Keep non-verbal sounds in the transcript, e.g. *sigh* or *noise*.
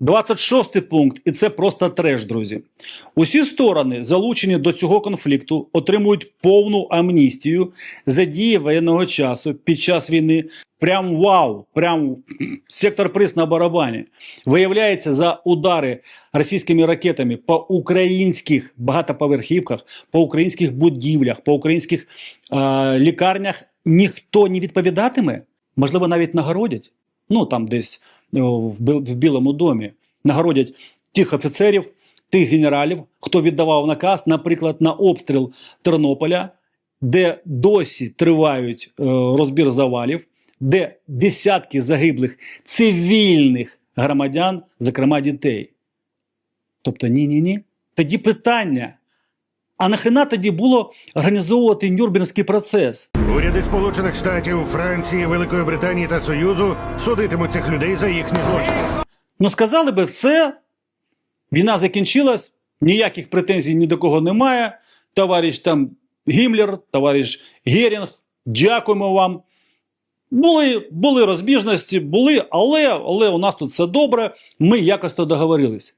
26 пункт, і це просто треш, друзі. Усі сторони, залучені до цього конфлікту, отримують повну амністію за дії воєнного часу під час війни. Прям вау! Прям *clears throat* сектор приз на барабані. Виявляється, за удари російськими ракетами по українських багатоповерхівках, по українських будівлях, по українських е, лікарнях ніхто не відповідатиме. Можливо, навіть нагородять. Ну там десь в, Білому домі нагородять тих офіцерів, тих генералів, хто віддавав наказ, наприклад, на обстріл Тернополя, де досі тривають е, розбір завалів, де десятки загиблих цивільних громадян, зокрема дітей. Тобто ні-ні ні. Тоді питання. А нахрена тоді було організовувати Нюрнберзький процес? Уряди Сполучених Штатів, Франції, Великої Британії та Союзу судитимуть цих людей за їхні злочини. Ну, сказали би все, війна закінчилась, ніяких претензій ні до кого немає. Товариш там Гімлер, товариш Герінг, дякуємо вам. Були, були розбіжності, були, але, але у нас тут все добре, ми якось то договорились.